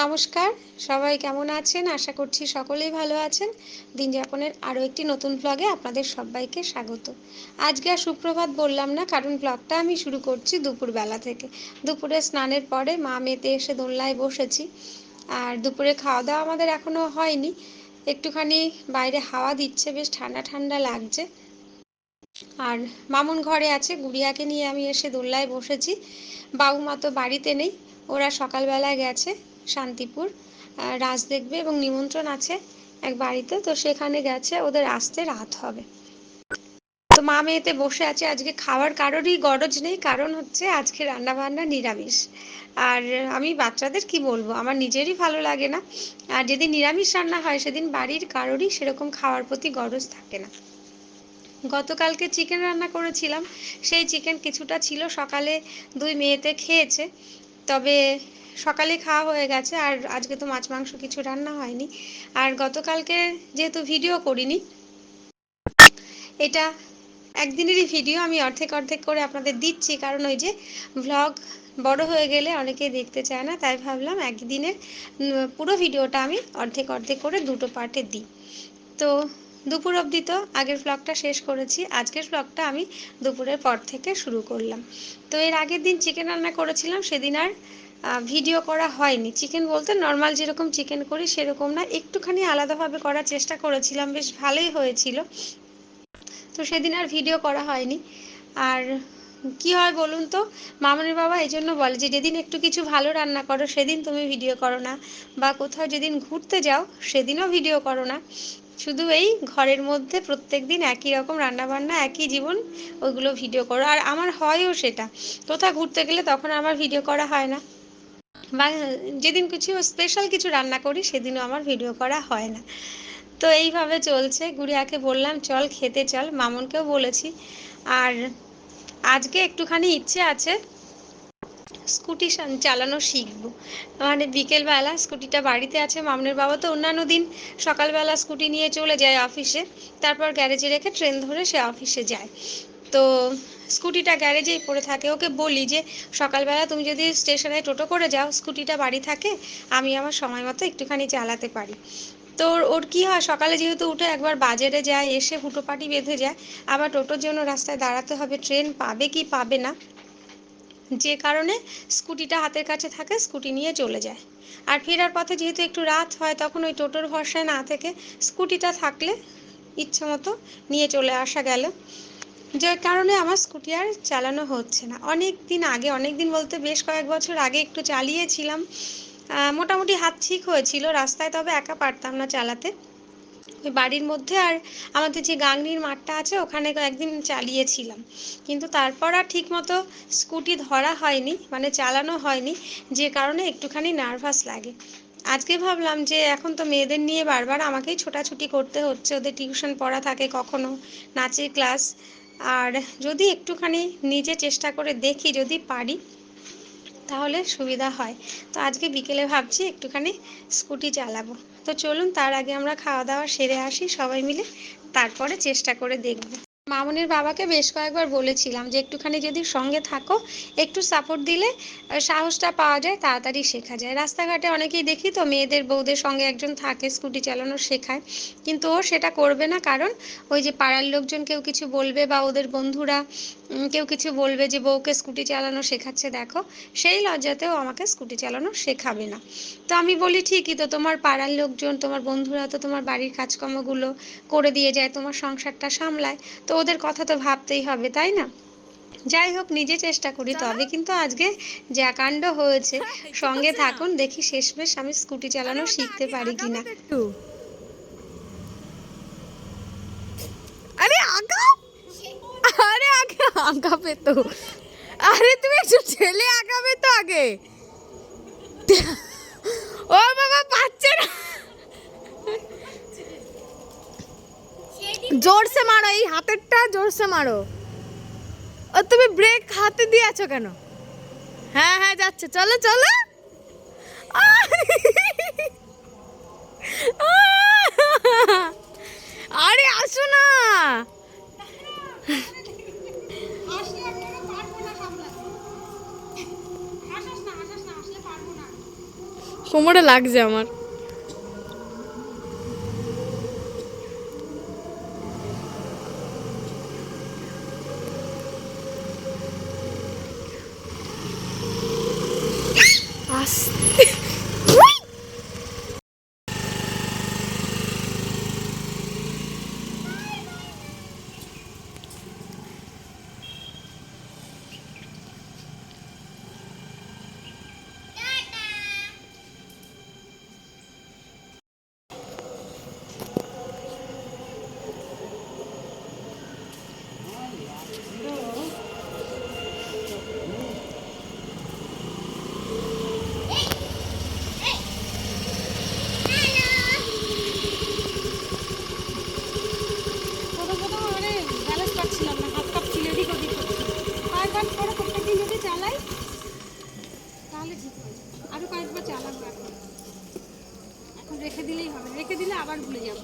নমস্কার। সবাই কেমন আছেন? আশা করছি সকলেই ভালো আছেন। দিন যাপনের আরও একটি নতুন ব্লগে আপনাদের সবাইকে স্বাগত। আজকে আর সুপ্রভাত বললাম না, কারণ ব্লগটা আমি শুরু করছি দুপুরবেলা থেকে। দুপুরে স্নানের পরে মা মেতে এসে দোলনায় বসেছি। আর দুপুরে খাওয়া দাওয়া আমাদের এখনও হয়নি। একটুখানি বাইরে হাওয়া দিচ্ছে, বেশ ঠান্ডা ঠান্ডা লাগছে। আর মামুন ঘরে আছে, গুড়িয়াকে নিয়ে আমি এসে দোল্লায় বসেছি। বাবু মা তো বাড়িতে নেই, ওরা সকালবেলায় গেছে। শান্তিপুর। রাজ দেখবে এবং নিমন্ত্রণ আছে এক বাড়িতে, তো সেখানে গেছে, ওদের আসতে রাত হবে। তো মা মেয়েতে বসে আছে, আজকে খাওয়ার কারোরই গরজ নেই, কারণ হচ্ছে আজকে রান্না বান্না নিরামিষ। আর আমি বাচ্চাদের কি বলব, আমার নিজেরই ভালো লাগে না। আর যেদিন নিরামিষ রান্না হয়, সেদিন বাড়ির কারোরই সেরকম খাওয়ার প্রতি গরজ থাকে না। গতকালকে চিকেন রান্না করেছিলাম, সেই চিকেন কিছুটা ছিল, সকালে দুই মেয়েতে খেয়েছে। তবে সকালে খাওয়া হয়ে গেছে, আর আজকে তো মাছ, মাংস কিছু রান্না হয়নি। আর গতকালকে যেহেতু ভিডিও করিনি, এটা একদিনেরই ভিডিও, আমি অর্ধেক অর্ধেক করে আপনাদের দিচ্ছি। কারণ ওই যে ভ্লগ বড় হয়ে গেলে অনেকেই দেখতে চায় না, তাই ভাবলাম একদিনের পুরো ভিডিওটা আমি অর্ধেক অর্ধেক করে দুটো পার্টে দিই। তো দুপুর অবধি তো আগের ব্লগটা শেষ করেছি, আজকের ব্লগটা আমি দুপুরের পর থেকে শুরু করলাম। তো এর আগের দিন চিকেন রান্না করেছিলাম, সেদিন আর ভিডিও করা হয়নি। চিকেন বলতে নর্মাল যেরকম চিকেন করি সেরকম না। একটুখানি আলাদাভাবে করার চেষ্টা করেছিলাম, বেশ ভালোই হয়েছিল। তো সেদিন আর ভিডিও করা হয়নি। আর কি হয় বলুন তো, মামনির বাবা এই জন্য বলে যে, যেদিন একটু কিছু ভালো রান্না করো, সেদিন তুমি ভিডিও করো না। বা কোথাও যেদিন ঘুরতে যাও, সেদিনও ভিডিও করো না। শুধু এই ঘরের মধ্যে প্রত্যেক দিন একই রকম রান্নাবান্না, একই জীবন, ওইগুলো ভিডিও করো। আর আমার হয়ও সেটা। কোথাও ঘুরতে গেলে তখন আমার ভিডিও করা হয় না। বা যেদিন কিছু স্পেশাল কিছু রান্না করি, সেদিনও আমার ভিডিও করা হয় না। তো এইভাবে চলছে। গুড়িয়াকে বললাম, চল, খেতে চল। মামনকেও বলেছি। আর আজকে একটুখানি ইচ্ছে আছে স্কুটি চালানো শিখব। মানে বিকেলবেলা স্কুটিটা বাড়িতে আছে মামনের বাবা তো অন্যান্য দিন সকালবেলা স্কুটি নিয়ে চলে যায় অফিসে তারপর গ্যারেজে রেখে ট্রেন ধরে সে অফিসে যায়। তো স্কুটিটা গ্যারেজেই পড়ে থাকে। ওকে বলি যে, সকালবেলা তুমি যদি স্টেশনে টোটো করে যাও, স্কুটিটা বাড়ি থাকে, আমি আমার সময় মতো একটুখানি চালাতে পারি। তো ওর কী হয়, সকালে যেহেতু উঠে একবার বাজারে যায়, এসে হুটোপাটি বেঁধে যায়, আবার টোটোর জন্য রাস্তায় দাঁড়াতে হবে, ট্রেন পাবে কি পাবে না, যে কারণে স্কুটিটা হাতের কাছে থাকে, স্কুটি নিয়ে চলে যায়। আর ফেরার পথে যেহেতু একটু রাত হয়, তখন ওই টোটোর ভরসায় না থেকে স্কুটিটা থাকলে ইচ্ছে মতো নিয়ে চলে আসা গেল। যে কারণে আমার স্কুটি আর চালানো হচ্ছে না। অনেক দিন আগে, অনেক দিন বলতে বেশ কয়েক বছর আগে একটু চালিয়েছিলাম। মোটামুটি হাত ঠিক হয়েছিল রাস্তায়, তবে একা পারতাম না চালাতে। ওই বাড়ির মধ্যে আর আমাদের যে গাংনির মাঠটা আছে, ওখানে একদিন চালিয়েছিলাম। কিন্তু তারপর আর ঠিক মতো স্কুটি ধরা হয়নি মানে চালানো হয়নি, যে কারণে একটুখানি নার্ভাস লাগে। আজকে ভাবলাম যে এখন তো মেয়েদের নিয়ে বারবার আমাকেই ছোটাছুটি করতে হচ্ছে, ওদের টিউশন পড়া থাকে কখনো, নাচের ক্লাস আর যদি একটুখানি নিজে চেষ্টা করে দেখি যদি পারি, তাহলে সুবিধা হয়। তো আজকে বিকেলে ভাবছি একটুখানি স্কুটি চালাবো। তো চলুন, তার আগে আমরা খাওয়া দাওয়া সেরে আসি সবাই মিলে, তারপরে চেষ্টা করে দেখব। মামনের বাবাকে বেশ কয়েকবার বলেছিলাম যে একটুখানি যদি সঙ্গে থাকো, একটু সাপোর্ট দিলে সাহসটা পাওয়া যায়, তাড়াতাড়ি শেখা যায়। রাস্তাঘাটে অনেকেই দেখি তো মেয়েদের বউদের সঙ্গে একজন থাকে, স্কুটি চালানো শেখায়, কিন্তু ও সেটা করবে না কারণ ওই যে পাড়ার লোকজন কেউ কিছু বলবে বা ওদের বন্ধুরা কেউ কিছু বলবে যে বউকে স্কুটি চালানো শেখাচ্ছে, দেখো, সেই লজ্জাতেও আমাকে স্কুটি চালানো শেখাবে না। তো আমি বলি, ঠিকই তো, তোমার পাড়ার লোকজন, তোমার বন্ধুরা তো তোমার বাড়ির কাজকর্মগুলো করে দিয়ে যায়, তোমার সংসারটা সামলায়। তো ওদের কথা তো ভাবতেই হবে তাই না? যাই হোক নিজে চেষ্টা করি তবে কিন্তু আজকে যা কাণ্ড হয়েছে সঙ্গে থাকুন দেখি শেষমেশ আমি স্কুটি চালানো শিখতে পারি কিনা। আরে আগা! আরে আগে আগাবে তো। আরে তুমি একটু ছেলে আগাবে তো আগে। ও বাবা পাচ্ছে না। জোরসে মারো, এই হাতেরটা জোরসে মারো। ও, তুমি ব্রেক হাতে দিয়ে আছো কেন? হ্যাঁ হ্যাঁ যাচ্ছে, চলো চলো। আরে, আসো না। কোমরে লাগছে আমার। চালাই তাহলে চালাবো রেখে দিলেই হবে। রেখে দিলে আবার ভুলে যাব।